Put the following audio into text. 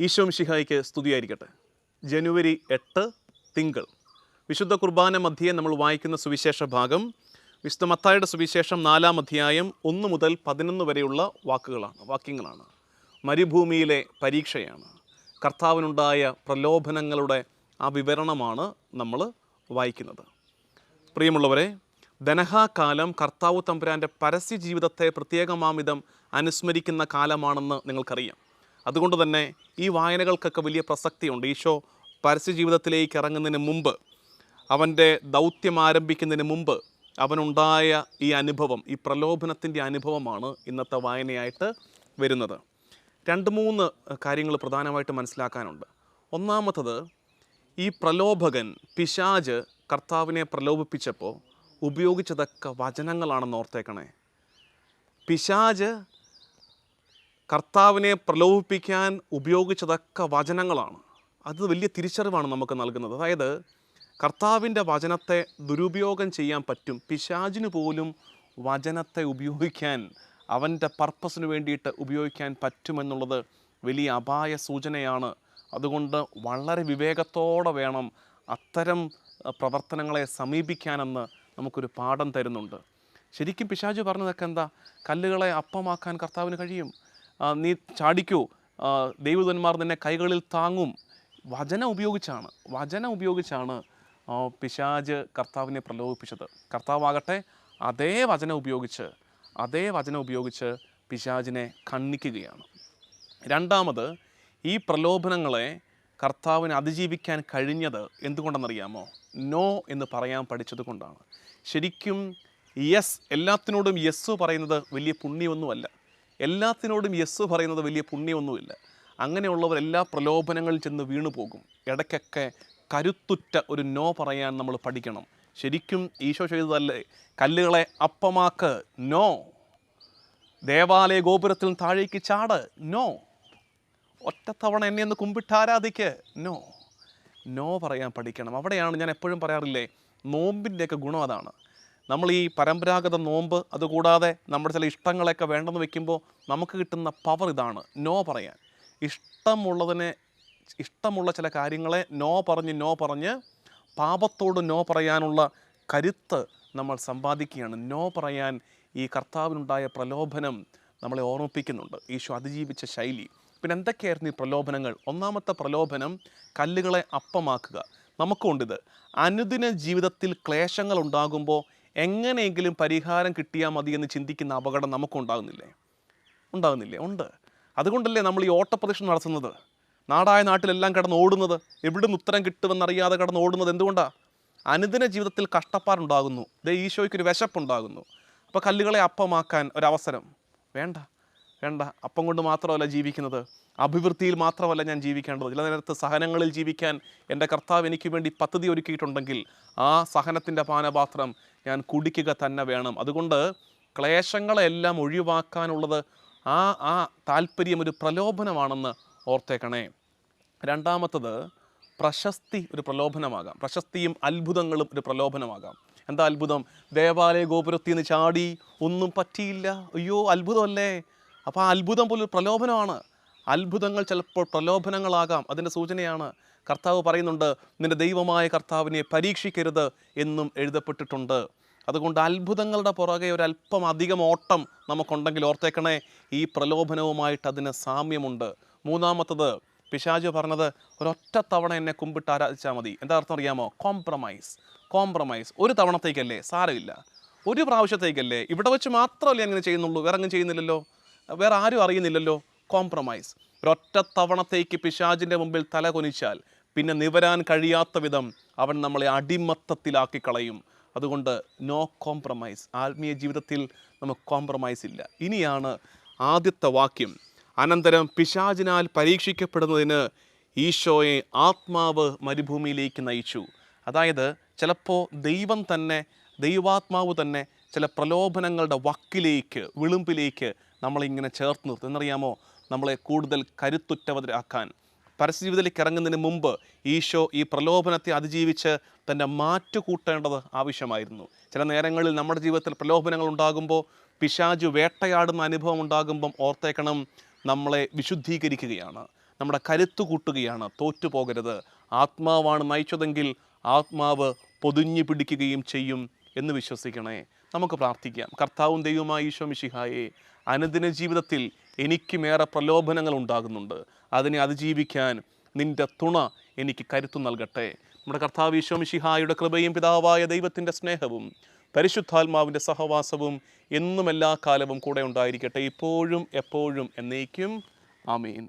ഈശോ മിഷിഹായിക്ക് സ്തുതിയായിരിക്കട്ടെ. ജനുവരി എട്ട് തിങ്കൾ. വിശുദ്ധ കുർബാന മധ്യേ നമ്മൾ വായിക്കുന്ന സുവിശേഷ ഭാഗം വിശുദ്ധ മത്തായുടെ സുവിശേഷം നാലാം അധ്യായം ഒന്ന് മുതൽ പതിനൊന്ന് വരെയുള്ള വാക്കുകളാണ് വാക്യങ്ങളാണ്. മരുഭൂമിയിലെ പരീക്ഷയാണ്. കർത്താവിനുണ്ടായ പ്രലോഭനങ്ങളുടെ ആ വിവരണമാണ് നമ്മൾ വായിക്കുന്നത്. പ്രിയമുള്ളവരെ ധനഹാകാലം കർത്താവ് തമ്പുരാന്റെ പരസ്യ ജീവിതത്തെ പ്രത്യേകമാമിതം അനുസ്മരിക്കുന്ന കാലമാണെന്ന് നിങ്ങൾക്കറിയാം. അതുകൊണ്ട് തന്നെ ഈ വായനകൾക്കൊക്കെ വലിയ പ്രസക്തിയുണ്ട്. ഈശോ പരസ്യ ജീവിതത്തിലേക്ക് ഇറങ്ങുന്നതിന് മുമ്പ് അവന്റെ ദൗത്യം ആരംഭിക്കുന്നതിന് മുമ്പ് അവനുണ്ടായ ഈ അനുഭവം ഈ പ്രലോഭനത്തിന്റെ അനുഭവമാണ് ഇന്നത്തെ വായനയായിട്ട് വരുന്നത്. രണ്ട് മൂന്ന് കാര്യങ്ങൾ പ്രധാനമായിട്ട് മനസ്സിലാക്കാനുണ്ട്. ഒന്നാമത്തത് ഈ പ്രലോഭകൻ പിശാജ് കർത്താവിനെ പ്രലോഭിപ്പിച്ചപ്പോൾ ഉപയോഗിച്ചതൊക്കെ വചനങ്ങളാണെന്ന് ഓർത്തേക്കണേ. പിശാജ് കർത്താവിനെ പ്രലോഭിപ്പിക്കാൻ ഉപയോഗിച്ചതൊക്കെ വചനങ്ങളാണ്. അത് വലിയ തിരിച്ചറിവാണ് നമുക്ക് നൽകുന്നത്. അതായത് കർത്താവിന്റെ വചനത്തെ ദുരുപയോഗം ചെയ്യാൻ പറ്റും. പിശാജിന് പോലും വചനത്തെ ഉപയോഗിക്കാൻ അവന്റെ പർപ്പസിന് വേണ്ടിയിട്ട് ഉപയോഗിക്കാൻ പറ്റുമെന്നുള്ളത് വലിയ അപായ സൂചനയാണ്. അതുകൊണ്ട് വളരെ വിവേകത്തോടെ വേണം അത്തരം പ്രവർത്തനങ്ങളെ സമീപിക്കാനെന്ന് നമുക്കൊരു പാഠം തരുന്നുണ്ട്. ശരിക്കും പിശാജ് പറഞ്ഞതൊക്കെ എന്താ? കല്ലുകളെ അപ്പമാക്കാൻ കർത്താവിന് കഴിയും? നീ ചാടിക്കോ. ദൈവദന്മാർ നിന്നെ കൈകളിൽ താങ്ങും. വചന ഉപയോഗിച്ചാണ്. വചന ഉപയോഗിച്ചാണ് പിശാജ് കർത്താവിനെ പ്രലോഭിപ്പിച്ചത്. കർത്താവാകട്ടെ അതേ വചനം ഉപയോഗിച്ച് അതേ വചനം ഉപയോഗിച്ച് പിശാജിനെ ഖണ്ഡിക്കുകയാണ്. രണ്ടാമത് ഈ പ്രലോഭനങ്ങളെ കർത്താവിന് അതിജീവിക്കാൻ കഴിഞ്ഞത് എന്തുകൊണ്ടെന്നറിയാമോ? നോ എന്ന് പറയാൻ പഠിച്ചത് കൊണ്ടാണ്. ശരിക്കും യെസ് എല്ലാത്തിനോടും യെസ് പറയുന്നത് വലിയ പുണ്യമൊന്നുമല്ല. എല്ലാത്തിനോടും യെസ് പറയുന്നത് വലിയ പുണ്യമൊന്നുമില്ല. അങ്ങനെയുള്ളവർ എല്ലാ പ്രലോഭനങ്ങളിൽ ചെന്ന് വീണു പോകും. ഇടയ്ക്കൊക്കെ കരുത്തുറ്റ ഒരു നോ പറയാൻ നമ്മൾ പഠിക്കണം. ശരിക്കും ഈശോ ചെയ്തതല്ലേ? കല്ലുകളെ അപ്പമാക്ക് നോ. ദേവാലയ ഗോപുരത്തിൽ താഴേക്ക് ചാട് നോ. ഒറ്റത്തവണ എന്നെ ഒന്ന് കുമ്പിട്ട് ആരാധിക്ക് നോ. നോ പറയാൻ പഠിക്കണം. അവിടെയാണ് ഞാൻ എപ്പോഴും പറയാറില്ലേ നോമ്പിന്റെയൊക്കെ ഗുണം അതാണ്. നമ്മൾ ഈ പരമ്പരാഗത നോമ്പ് അതുകൂടാതെ നമ്മുടെ ചില ഇഷ്ടങ്ങളൊക്കെ വേണ്ടെന്ന് വെക്കുമ്പോൾ നമുക്ക് കിട്ടുന്ന പവർ ഇതാണ് നോ പറയാൻ. ഇഷ്ടമുള്ളതിനെ ഇഷ്ടമുള്ള ചില കാര്യങ്ങളെ നോ പറഞ്ഞ് നോ പറഞ്ഞ് പാപത്തോട് നോ പറയാനുള്ള കരുത്ത് നമ്മൾ സമ്പാദിക്കുകയാണ്. നോ പറയാൻ ഈ കർത്താവിനുണ്ടായ പ്രലോഭനം നമ്മളെ ഓർമ്മിപ്പിക്കുന്നുണ്ട്. ഈശോ അതിജീവിച്ച ശൈലി. പിന്നെ എന്തൊക്കെയായിരുന്നു ഈ പ്രലോഭനങ്ങൾ? ഒന്നാമത്തെ പ്രലോഭനം കല്ലുകളെ അപ്പമാക്കുക. നമുക്കുണ്ടിത് അനുദിന ജീവിതത്തിൽ ക്ലേശങ്ങൾ ഉണ്ടാകുമ്പോൾ എങ്ങനെയെങ്കിലും പരിഹാരം കിട്ടിയാൽ മതി എന്ന് ചിന്തിക്കുന്ന അപകടം നമുക്കുണ്ടാകുന്നില്ലേ? ഉണ്ടാകുന്നില്ലേ? ഉണ്ട്. അതുകൊണ്ടല്ലേ നമ്മൾ ഈ ഓട്ടപ്രദക്ഷിണം നടത്തുന്നത്? നാടായ നാട്ടിലെല്ലാം കിടന്ന് ഓടുന്നത് എവിടുന്ന് ഉത്തരം കിട്ടുമെന്നറിയാതെ കിടന്ന് ഓടുന്നത് എന്തുകൊണ്ടാണ് അനുദിന ജീവിതത്തിൽ കഷ്ടപ്പാടുണ്ടാകുന്നു. ദേ ഈശോയ്ക്കൊരു വിശപ്പുണ്ടാകുന്നു. അപ്പോൾ കല്ലുകളെ അപ്പമാക്കാൻ ഒരവസരം വേണ്ട. വേണ്ട. അപ്പം കൊണ്ട് മാത്രമല്ല ജീവിക്കുന്നത്. അഭിവൃദ്ധിയിൽ മാത്രമല്ല ഞാൻ ജീവിക്കേണ്ടത്. ചില നേരത്ത് സഹനങ്ങളിൽ ജീവിക്കാൻ എന്റെ കർത്താവ് എനിക്ക് വേണ്ടി പദ്ധതി ഒരുക്കിയിട്ടുണ്ടെങ്കിൽ ആ സഹനത്തിന്റെ പാനപാത്രം ഞാൻ കുടിക്കുക തന്നെ വേണം. അതുകൊണ്ട് ക്ലേശങ്ങളെല്ലാം ഒഴിവാക്കാനുള്ളത് ആ ആ താല്പര്യം ഒരു പ്രലോഭനമാണെന്ന് ഓർത്തേക്കണേ. രണ്ടാമത്തത് പ്രശസ്തി ഒരു പ്രലോഭനമാകാം. പ്രശസ്തിയും അത്ഭുതങ്ങളും ഒരു പ്രലോഭനമാകാം. എന്താ അത്ഭുതം? ദേവാലയ ഗോപുരത്തിൽ നിന്ന് ചാടി ഒന്നും പറ്റിയില്ല. അയ്യോ അത്ഭുതമല്ലേ? അപ്പോൾ ആ അത്ഭുതം പോലൊരു പ്രലോഭനമാണ്. അത്ഭുതങ്ങൾ ചിലപ്പോൾ പ്രലോഭനങ്ങളാകാം. അതിന്റെ സൂചനയാണ് കർത്താവ് പറയുന്നുണ്ട് നിന്റെ ദൈവമായ കർത്താവിനെ പരീക്ഷിക്കരുത് എന്നും എഴുതപ്പെട്ടിട്ടുണ്ട്. അതുകൊണ്ട് അത്ഭുതങ്ങളുടെ പുറകെ ഒരല്പം അധികം ഓട്ടം നമുക്കുണ്ടെങ്കിൽ ഓർത്തേക്കണേ ഈ പ്രലോഭനവുമായിട്ട് അതിന് സാമ്യമുണ്ട്. മൂന്നാമത്തത് പിശാജ് പറഞ്ഞത് ഒരൊറ്റ തവണ എന്നെ കുമ്പിട്ട് ആരാധിച്ചാൽ മതി. എന്താ അർത്ഥം അറിയാമോ? കോംപ്രമൈസ് കോംപ്രമൈസ് ഒരു തവണത്തേക്കല്ലേ? സാരമില്ല. ഒരു പ്രാവശ്യത്തേക്കല്ലേ? ഇവിടെ വെച്ച് മാത്രമല്ലേ അങ്ങനെ ചെയ്യുന്നുള്ളൂ. വേറെ അങ്ങനെ ചെയ്യുന്നില്ലല്ലോ. വേറെ ആരും അറിയുന്നില്ലല്ലോ. കോംപ്രമൈസ് ഒരൊറ്റ തവണത്തേക്ക് പിശാജിന്റെ മുമ്പിൽ തല കൊനിച്ചാൽ പിന്നെ നിവരാൻ കഴിയാത്ത വിധം അവൻ നമ്മളെ അടിമത്തത്തിലാക്കി കളയും അതുകൊണ്ട് നോ കോംപ്രമൈസ് ആത്മീയ ജീവിതത്തിൽ നമുക്ക് കോംപ്രമൈസ് ഇല്ല. ഇനിയാണ് ആദ്യത്തെ വാക്യം. അനന്തരം പിശാചിനാൽ പരീക്ഷിക്കപ്പെടുന്നതിന് ഈശോയെ ആത്മാവ് മരുഭൂമിയിലേക്ക് നയിച്ചു. അതായത് ചിലപ്പോൾ ദൈവം തന്നെ ദൈവാത്മാവ് തന്നെ ചില പ്രലോഭനങ്ങളുടെ വക്കിലേക്ക് വിളുമ്പിലേക്ക് നമ്മളിങ്ങനെ ചേർത്ത് നിർത്തും. എന്നറിയാമോ? നമ്മളെ കൂടുതൽ കരുത്തുറ്റവരാക്കാൻ പരസ്യജീവിതത്തിലേക്ക് ഇറങ്ങുന്നതിന് മുമ്പ് ഈശോ ഈ പ്രലോഭനത്തെ അതിജീവിച്ച് തന്റെ മാറ്റു കൂട്ടേണ്ടത് ആവശ്യമായിരുന്നു. ചില നേരങ്ങളിൽ നമ്മുടെ ജീവിതത്തിൽ പ്രലോഭനങ്ങൾ ഉണ്ടാകുമ്പോൾ പിശാജു വേട്ടയാടുന്ന അനുഭവം ഉണ്ടാകുമ്പം ഓർത്തേക്കണം നമ്മളെ വിശുദ്ധീകരിക്കുകയാണ്. നമ്മുടെ കരുത്തു കൂട്ടുകയാണ് തോറ്റുപോകരുത് ആത്മാവാണ് നയിച്ചതെങ്കിൽ ആത്മാവ് പൊതിഞ്ഞു പിടിക്കുകയും ചെയ്യും എന്ന് വിശ്വസിക്കണേ. നമുക്ക് പ്രാർത്ഥിക്കാം. കർത്താവും ദൈവമായ ഈശോ മിശിഹായെ അനുദിന ജീവിതത്തിൽ എനിക്കുമേറെ പ്രലോഭനങ്ങൾ ഉണ്ടാകുന്നുണ്ട്. അതിനെ അതിജീവിക്കാൻ നിന്റെ തുണ എനിക്ക് കരുത്തു നൽകട്ടെ. നമ്മുടെ കർത്താവ് ഈശോ മിശിഹായുടെ കൃപയും പിതാവായ ദൈവത്തിന്റെ സ്നേഹവും പരിശുദ്ധാത്മാവിന്റെ സഹവാസവും എന്നും എല്ലാ കാലവും കൂടെ ഉണ്ടായിരിക്കട്ടെ. ഇപ്പോഴും എപ്പോഴും എന്നേക്കും. ആമീൻ.